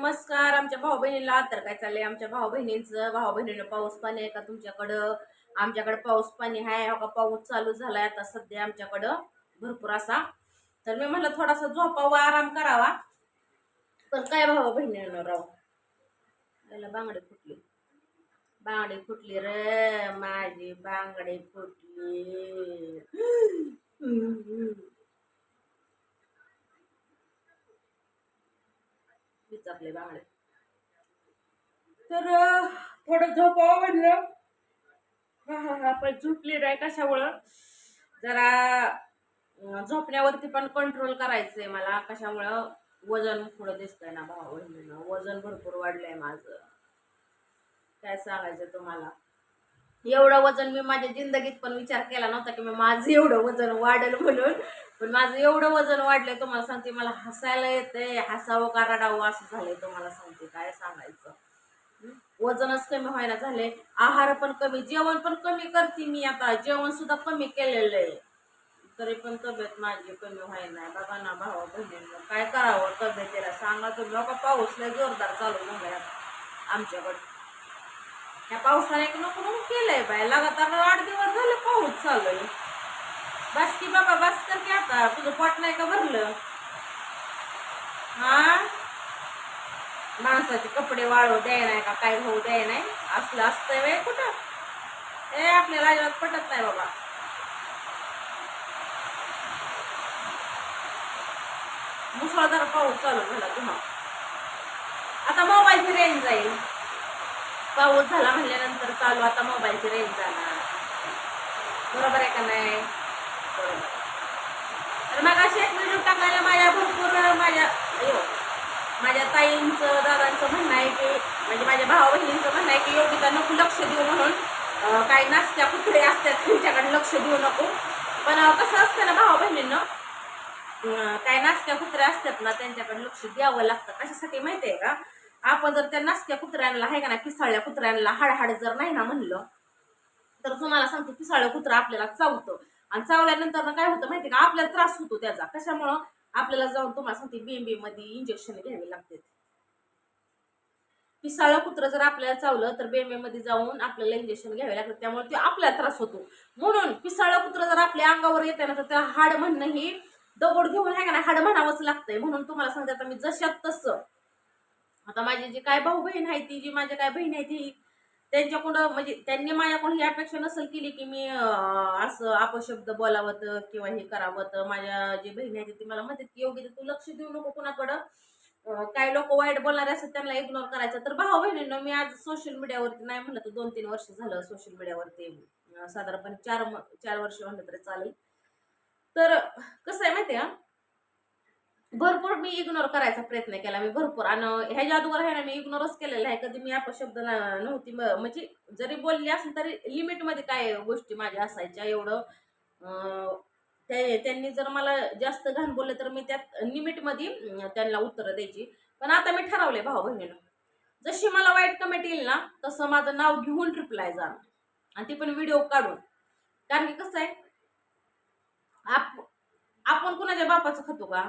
नमस्कार. आमच्या भाऊ बहिणीला तर काय चाललंय? आमच्या भाऊ बहिणीचं भाऊ बहिणीनं पाऊस पाणी आहे का तुमच्याकडं? आमच्याकडं पाऊस पाणी आहे. हो का? पाऊस चालू झालाय आता सध्या आमच्याकडं. भरपूर असा. तर मी म्हणलं थोडासा झोपावा आराम करावा. पण काय भाऊ बहिणीनं राव? त्याला बांगडे फुटली. बांगडे फुटली रे. माझी बांगडे फुटली. आपले बांगडे. तर थोडं झोपावं म्हणलं. हा हा हा पण झोपली नाही कशामुळं? जरा झोपण्यावरती पण कंट्रोल करायचंय मला. कशामुळं? वजन पुढं दिसतंय ना भाऊ बहिणीनं. वजन भरपूर वाढलंय माझं. काय सांगायचं तुम्हाला? एवढं वजन मी माझ्या जिंदगीत पण विचार केला नव्हता की मी माझं एवढं वजन वाढेल म्हणून. पण माझं एवढं वजन वाढलंय तुम्हाला सांगते मला हसायला येतंय. हसावं का रडावं असं झालंय तुम्हाला सांगते काय सांगायचं? वजनच कमी व्हायला झाले आहार पण कमी जेवण पण कमी करते मी आता. जेवण सुद्धा कमी केलेलं आहे. तरी पण तब्येत माझी कमी व्हायला. बाबा बघा ना भावा बहिणींना काय करावं तब्येतीला सांगा तुम्ही. लोक पाऊस लय जोरदार चालू झालाय आमच्याकडे. ह्या पावसाने एक नको नको केलंय बाय लगातार आठ दिवस झाले पाऊस चालू बस की बाबा बस कर की आता. तुझं पोट नाही का भरलं? हा? माणसाचे कपडे वाळू द्याय नाही का काय होऊ द्याय नाही असलं असतंय वे कुठं? ए आपल्याला अजिबात पटत नाही बाबा. मुसळधार पाऊस चालू झाला तुम्हाला. आता मोबाईलची रेंज जाईल पाऊस झाला म्हणल्यानंतर चालू आता मोबाईलची रेंज जाणार. बरोबर आहे का नाही? बरोबर. तर मग अशी एक व्हिडिओ टाकायला माझ्या भरपूर माझ्या माझ्या ताईंचं दादांचं म्हणणं आहे की म्हणजे माझ्या भावा बहिणींचं म्हणणं आहे की योगिता नको लक्ष देऊ म्हणून काही नाश्त्या कुठे असतात त्यांच्याकडे लक्ष देऊ नको. पण कसं असतं ना भावा बहिणींना काही नाश्त्या कुत्र्या असतात ना त्यांच्याकडे लक्ष द्यावं लागतं. कशासाठी माहिती आहे का? आपण जर त्या नाश्त्या कुत्र्यांना आहे का नाही पिसाळल्या कुत्र्यांना हाडहाड जर नाही ना म्हणलं तर तुम्हाला सांगतो पिसाळलं कुत्रा आपल्याला चावतं. आणि चावल्यानंतर काय होतं माहिती का आपल्याला त्रास होतो त्याचा. कशामुळं? आपल्याला जाऊन तुम्हाला सांगते बीएमबी मध्ये इंजेक्शन घ्यावे लागते पिसाळं कुत्र जर आपल्याला चावलं तर बेंबे मध्ये जाऊन आपल्याला इंजेक्शन घ्यावे लागतं त्यामुळे ते आपल्याला त्रास होतो. म्हणून पिसाळं कुत्र जर आपल्या अंगावर येते ना तर त्या हाड म्हणणं ही दगड घेऊन आहे का नाही हाड म्हणावंच लागतंय. म्हणून तुम्हाला सांगते आता मी जशात तसं. आता माझी जी काय भाऊ बहीण आहे ती जी माझ्या काय बहीण आहे ती त्यांच्याकडं म्हणजे त्यांनी माझ्याकडून ही अपेक्षा नसेल केली की मी असं अपशब्द बोलावं किंवा हे करावं तर माझ्या जी बहीण आहे ती मला म्हणते की योग्य तू लक्ष देऊ नको कुणाकडं. काय काही लोक वाईट बोलणारे असतात त्यांना इग्नोर करायचं. तर भाऊ बहिणींना मी आज सोशल मीडियावरती नाही म्हणलं तर दोन तीन वर्ष झालं सोशल मीडियावरती साधारणपणे चार चार वर्ष म्हणलं तरी चालेल. तर कसं आहे माहिती आहे भरपूर मी इग्नोर करायचा प्रयत्न केला. मी भरपूर आणि ह्या जादूवर आहे ना मी इग्नोरच केलेला आहे. कधी मी अपशब्द शब्द नव्हती. म्हणजे जरी बोलली असेल तरी लिमिटमध्ये काय गोष्टी माझ्या असायच्या एवढं. ते त्यांनी जर मला जास्त घाण बोलले तर मी त्यात लिमिटमध्ये त्यांना उत्तरं द्यायची. पण आता मी ठरवले भाऊ बहिणीनं. जशी मला वाईट कमेंट येईल ना तसं माझं नाव घेऊन रिप्लाय जा आणि ती पण व्हिडिओ काढून. कारण की कसं आहे आप आपण कुणाच्या बापाचं खातो का?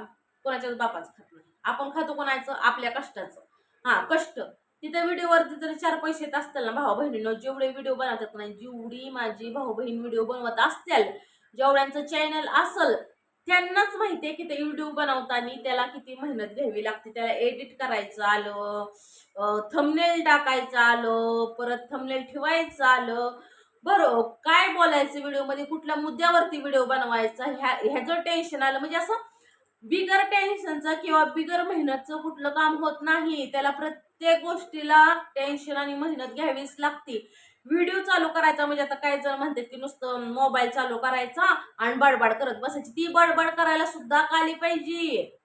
कोणाच्याच बापाचं खात नाही. आपण खातो कोणाचं? आपल्या कष्टाचं. हा कष्ट. तिथे व्हिडिओवरती जरी चार पैसे येत असतील ना भाऊ बहिणीनं जेवढे व्हिडिओ बनवतात नाही जेवढी माझी भाऊ बहीण व्हिडिओ बनवत असतील जेवढ्यांचं चॅनल असल त्यांनाच माहिती आहे की ते व्हिडिओ बनवताना त्याला किती मेहनत घ्यावी लागते. त्याला एडिट करायचं आलं थमनेल टाकायचं आलं परत थमनेल ठेवायचं आलं. बरं काय बोलायचं व्हिडिओमध्ये? कुठल्या मुद्द्यावरती व्हिडिओ बनवायचा? ह्या ह्याचं टेन्शन आलं. म्हणजे असं बिगर टेन्शनचं किंवा बिगर मेहनतचं कुठलं काम होत नाही. त्याला प्रत्येक गोष्टीला टेन्शन आणि मेहनत घ्यावीच लागते. व्हिडिओ चालू करायचा म्हणजे आता काही जण म्हणतात की नुसतं मोबाईल चालू करायचा आणि बडबड करत बसायची. ती बडबड करायला सुद्धा आली पाहिजे?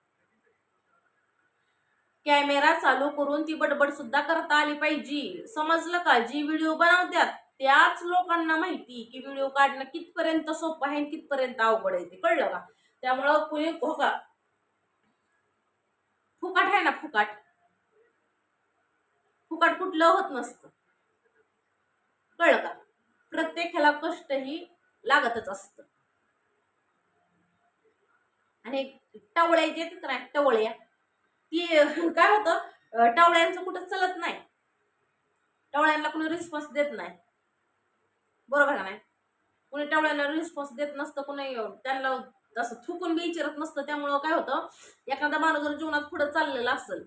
कॅमेरा चालू करून ती बडबड सुद्धा करता आली पाहिजे. समजलं का? जी व्हिडिओ बनवतात त्याच लोकांना माहिती की व्हिडिओ काढणं कितपर्यंत सोपं आहे आणि कितपर्यंत अवघड आहे ते कळलं का? त्यामुळं कुणी हो का? फुकाट आहे ना फुकाट? फुकाट कुठलं होत नसतं. कळलं का? प्रत्येक ह्याला कष्ट ही लागतच असतं. आणि टावळ्या जे येतात ना टवळ्या. ती काय होतं? टावळ्यांचं टवळ्यांचं कुठं चलत नाही. टवळ्यांना कुणी रिस्पॉन्स देत नाही. बरोबर का नाही? कुणी टवळ्यांना रिस्पॉन्स देत नसतं कुणी त्यांना तसं थुकून बी विचारत नसतं. त्यामुळं काय होतं एखादा माणूस जर जीवनात पुढे चाललेला असेल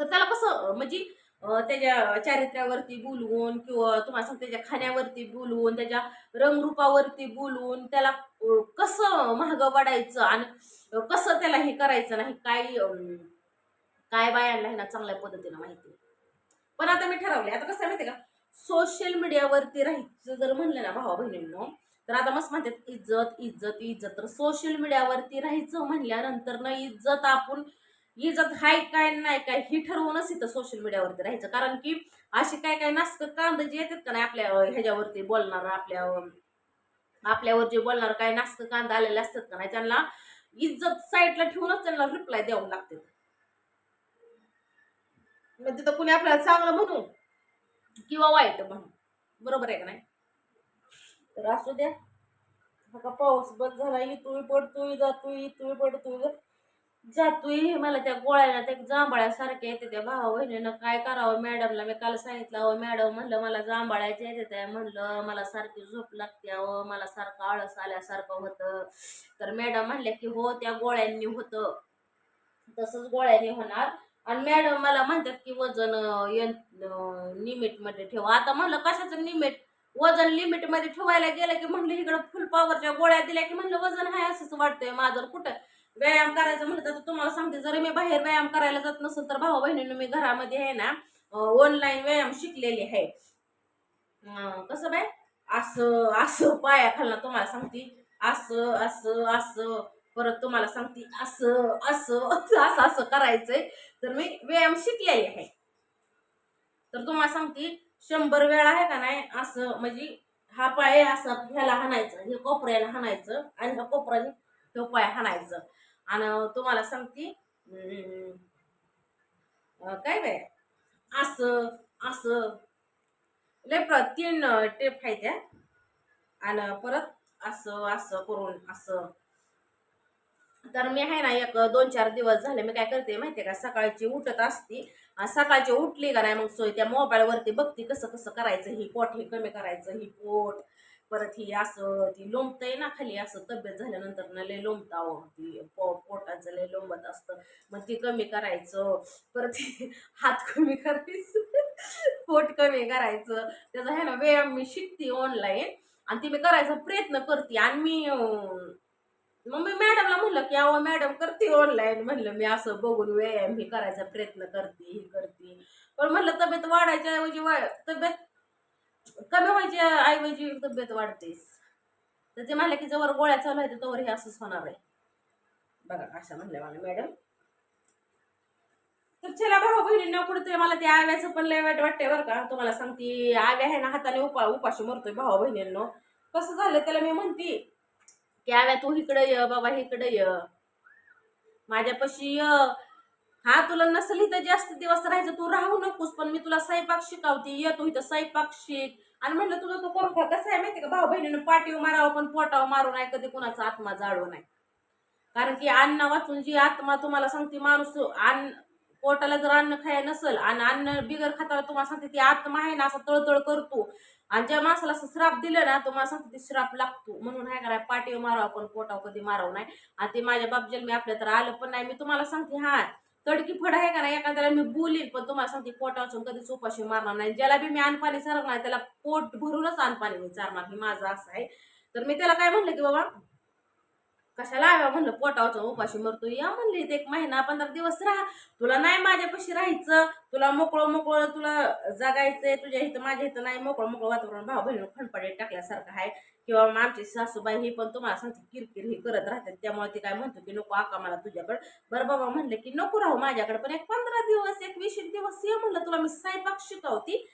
तर त्याला कसं म्हणजे त्याच्या चारित्र्यावरती बोलवून किंवा तुम्हाला सांग त्याच्या खाण्यावरती बोलवून त्याच्या रंगरूपावरती बोलवून त्याला कसं महाग वाढायचं आणि कसं त्याला हे करायचं नाही काय काय बायांना हे ना चांगल्या पद्धतीनं माहिती पण आता मी ठरवले आता कसं माहिती का सोशल मीडियावरती राहायचं जर म्हणलं ना भावा बहिणींनो तर आता मस्त म्हणतात इज्जत इज्जत इज्जत. तर सोशल मीडियावरती राहायचं म्हणल्यानंतर ना इज्जत आपण इज्जत हाय काय नाही काय ही ठरवूनच इथं सोशल मीडियावरती राहायचं. कारण की अशी काय काय नास्क कांद जे येतात का नाही आपल्या ह्याच्यावरती बोलणार आपल्या आपल्यावर जे बोलणार काय नास्क कांद आलेले असतात का नाही त्यांना इज्जत साईडला ठेवूनच त्यांना रिप्लाय द्यावं लागते. मग तिथं कुणी आपल्याला चांगलं म्हणू किंवा वाईट म्हणू. बरोबर आहे का नाही? तर असू द्या. हा का पाऊस बंद झाला येतोय पडतोय जातोय येतोय पडतोय जातोय मला त्या गोळ्याला त्या जांभळ्यासारख्या येते त्या भावा बहिणीनं काय करावं मॅडमला मी काल सांगितलं अहो मॅडम म्हणलं मला जांभळ्याच्या येते त्या. म्हणलं मला सारखी झोप लागते अहो मला सारखं आळस आल्यासारखं होतं. तर मॅडम म्हणल्या की हो त्या गोळ्यांनी होतं. तसंच गोळ्यांनी होणार. आणि मॅडम मला म्हणतात की वजन लिमिटमध्ये ठेवा. आता म्हणलं कशाचं निमिट? वजन लिमिटमध्ये ठेवायला गेलं की म्हणलं इकडं फुल पॉवरच्या गोळ्या दिल्या की म्हणलं वजन आहे असंच वाटतंय माझं. कुठं? व्यायाम करायचं म्हणलं तर तुम्हाला सांगते जर मी बाहेर व्यायाम करायला जात नसेल तर भाऊ बहिणीनं मी घरामध्ये आहे ना ऑनलाईन व्यायाम शिकलेले आहे. कसं बाय असं असं पाया खालना तुम्हाला सांगते असं असं असं परत तुम्हाला सांगते असं असं असं असं करायचंय. तर मी व्यायाम शिकलेले आहे. तर तुम्हाला सांगते शंभर वेळा आहे का नाही असं म्हणजे हा पाय असा ह्याला हाणायचं हे कोपऱ्याला हाणायचं आणि ह्या कोपऱ्याने तो पाय हाणायचं. आणि तुम्हाला सांगते काय बाय असं असं. लय तीन टेप आहे त्या आणि परत असं असं करून असं. तर मी आहे ना एक दोन चार दिवस झाले मी काय करते माहितीये का? सकाळची उठत असते. सकाळची उठली का नाही मग सोय त्या मोबाईलवरती बघते कसं कसं करायचं ही पोट हे कमी करायचं ही पोट. परत ही असं ती लोंबतंय ना खाली असं तब्येत झाल्यानंतर ना लय लोंबतावं ती पो पोटाचं लय लोंबत असतं. मग ती कमी करायचं. परत हात कमी करायचं. पोट कमी करायचं. त्याचा आहे ना व्यायाम मी शिकते ऑनलाईन आणि ती मी करायचा प्रयत्न करते. आणि मी मग मी मॅडमला म्हणलं की अहो मॅडम करते ऑनलाईन म्हणलं मी असं बघून व्यायाम हे करायचा प्रयत्न करते हे करते. पण म्हणलं तब्येत वाढायच्या ऐवजी वा तब्येत कमी व्हायच्या ऐवजी तब्येत वाढतेस. तर ते म्हणलं की जवळ गोळ्या चालू आहेत तोवर हे असंच होणार आहे. बघा अशा म्हणलं मला मॅडम तर चला भाऊ बहिणींना कुठे मला ते आव्याचं पण लय वाईट वाटतंय बरं का. तुम्हाला सांगते आव्या आहे ना हाताने उपा उपाशी मरतोय भाऊ बहिणींनो. कसं झालं त्याला मी म्हणते की आव्या तू इकडं ये बाबा इकडं ये. माझ्यापाशी ये. हा तुला नसेल इथं जास्त दिवस राहायचं तू राहू नकोस पण मी तुला स्वयंपाक शिकवते. ये तू इथं स्वयंपाक शिक. आणि म्हणलं तुझा तो करून कसं आहे माहिती का? भाऊ बहिणीनं पाठीव मारावं पण पोटावं मारू नाही कधी कुणाचा आत्मा जाळू नाही. कारण की अन्न वाचून जी आत्मा तुम्हाला सांगते माणूस अन्न पोटाला जर अन्न खाय नसेल आणि अन्न बिगर खाताला तुम्हाला सांगते ती आत्मा आहे ना असं तळतळ करतो. आणि ज्या माणसाला असं श्राप दिलं ना तुम्हाला सांगतो ते श्राप लागतो. म्हणून हाय करा पाठीवर मारावं पण पोटाव कधी मारावं नाही. आणि ते माझ्या बाप मी आपल्या तर आलं पण नाही. मी तुम्हाला सांगते हा तडकी फड आहे का नाही एखाद्याला मी बोलील पण तुम्हाला सांगते पोटावरून कधीच उपाशी मारणार नाही. ज्याला बी मी अनपाणी सारणार त्याला पोट भरूनच अनपाणी मी चारणार हे माझं असं आहे. तर मी त्याला काय म्हणलं की बाबा कशाला आव्या म्हणलं पोटावचा उपाशी मरतो या म्हणली ते एक महिना पंधरा दिवस राहा. तुला नाही माझ्यापाशी राहायचं. तुला मोकळं मोकळं तुला जगायचंय. तुझ्या इथं माझ्या इथं नाही मोकळं मोकळं वातावरण. भाऊ बहिणी खणपाडे टाकल्यासारखं आहे. किंवा आमची सासूबाई ही पण तुम्हाला सांगते किरकिर ही करत राहतात. त्यामुळे ती काय म्हणतो की नको आका मला तुझ्याकडे. बरं बाबा म्हणलं की नको राहू माझ्याकडे पण एक पंधरा दिवस एक वीस दिवस ये म्हणलं. तुला मी स्वयंपाक शिकवती.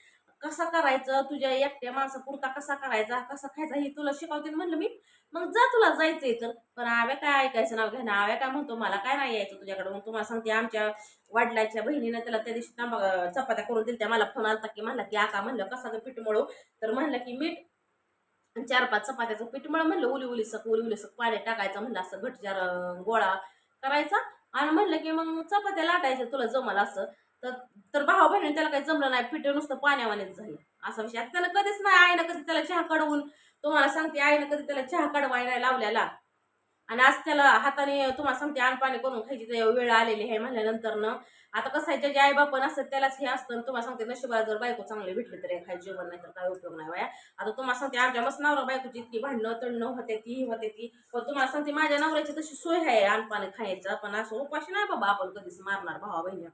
कसा करायचं? तुझ्या एकट्या माणसापुरता कसा करायचा? कसा खायचा? हे तुला शिकवते म्हणलं मी. मग जा तुला जायचंय तर. पण आव्या काय ऐकायचं नाव घ्या आव्या काय म्हणतो? मला काय नाही यायचं तुझ्याकडे. मग तुम्हाला सांगते आमच्या वडिलाच्या बहिणीनं त्याला त्या दिवशी तांबा चपात्या करून दिल्या. मला फोन आलता की म्हणला की आका म्हणलं कसा पीठ मळू? तर म्हणलं की मीठ चार पाच चपात्याचं पीठ मळ. म्हणलं उली उली सक उली उली सक पाणी टाकायचं. म्हणलं असं घटचार गोळा करायचा. आणि म्हणलं की मग चपात्या लाटायचं तुला जमल असं. तर तर भावा बहिणी त्याला काही जमलं नाही. पिठं नुसतं पाण्यावानेच झालं. असा विषय. आता त्याला कधीच नाही आईनं कधी त्याला चहा कडवून तुम्हाला सांगते आईनं कधी त्याला चहा कडवाय नाही लावल्याला आणि आज त्याला हाताने तुम्हाला सांगते पाणी करून खायची वेळ आलेली आहे म्हणल्यानंतर न आता कसं आहे ज्याचे आई बाप असतात त्यालाच हे असतं. आणि तुम्हाला सांगते नशिबाला जर बायको चांगली भेटली तर खाय जेवण नाही तर काय उपयोग नाही वाया आता तुम्हाला सांगते आमच्या मस्त नवरा बायकोची इतकी भांडणं तणणं होते ती होते ती. पण तुम्हाला सांगते माझ्या नवऱ्याची तशी सोय आहे आणपाणी खायचं. पण असं उपाशी नाही बाबा आपण कधीच मारणार भावा बहिणी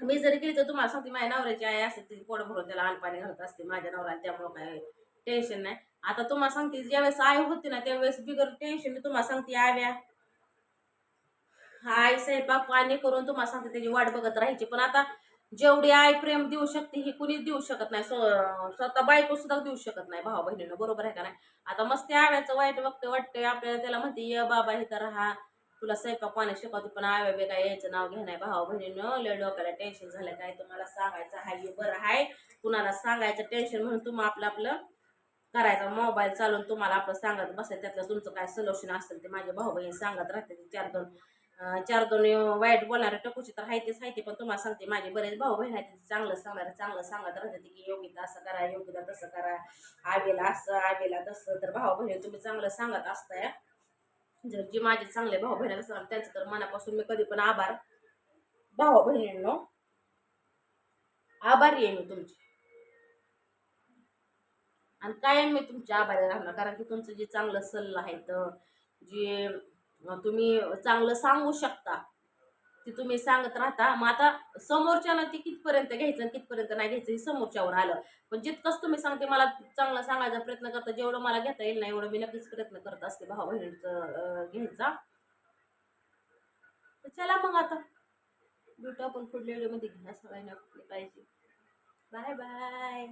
मी जरी केली तर तुम्हाला सांगते माझ्या नवऱ्याची आई असते ती पोट भरून त्याला अनपाणी घालत असते माझ्या नवऱ्याला त्यामुळं काय टेन्शन नाही. आता तुम्हाला सांगते ज्यावेळेस आई होती ना त्यावेळेस बिगर टेन्शन तुम्हाला सांगते आव्या. आई स्वयंपाक पाणी करून तुम्हाला सांगते त्याची वाट बघत राहायची. पण आता जेवढी आई प्रेम देऊ शकते ही कुणीच देऊ शकत नाही. स्वतः बायको सुद्धा देऊ शकत नाही भाऊ बहिणीनं बरोबर आहे का नाही? आता मस्ती आव्याचं वाईट वक्त वाटतंय आपल्याला त्याला म्हणते ये बाबा हे तर राहा. तुला स्वयंपाक पाणी शिकवते पण आव्या बे काय यायचं नाव घे नाही. भावा बहिणीनं लय डोक्याला टेन्शन झालं. काय तुम्हाला सांगायचं? हाय हे बरं हाय. कुणाला सांगायचं टेन्शन म्हणून तुम्ही आपलं आपलं करायचा. मोबाईल चालून तुम्हाला आपलं सांगत बसायचं. त्यातलं तुमचं काय सोल्युशन असेल ते माझे भाऊ बहीण सांगत राहते चार दोन चार दोन वाईट बोलणारे टकूची तर हायतेच हायते पण तुम्हाला सांगते माझे बरेच भाऊ बहीण आहेत चांगलं सांगणारे चांगलं सांगत राहते की योगिता असं करा योगिता तसं करा आवेला असं आवेला तसं. तर भाऊ बहिणी तुम्ही चांगलं सांगत असताय. जर जी माझे चांगले भाऊ बहिणी असणार त्यांचं तर मनापासून मी कधी पण आभार. भाऊ बहिणींनो आभारी आहे मी तुमची. आणि कायम मी तुमच्या आभारी राहणार कारण की तुमचं जे चांगलं सल्ला आहे तर जे तुम्ही चांगलं सांगू शकता ते तुम्ही सांगत राहता. मग आता समोरच्याला ती कितपर्यंत घ्यायचं आणि कितपर्यंत नाही घ्यायचं हे समोरच्यावर आलं. पण जितकंच तुम्ही सांगते मला चांगला सांगायचा प्रयत्न करता जेवढं मला घेता येईल नाही एवढं मी नक्कीच प्रयत्न करत असते भाऊ बहिणीचं घ्यायचा. तर चला मग आता. भेटू आपण पुढल्या व्हिडिओमध्ये. घ्या सगळ्यांना पाहिजे बाय बाय.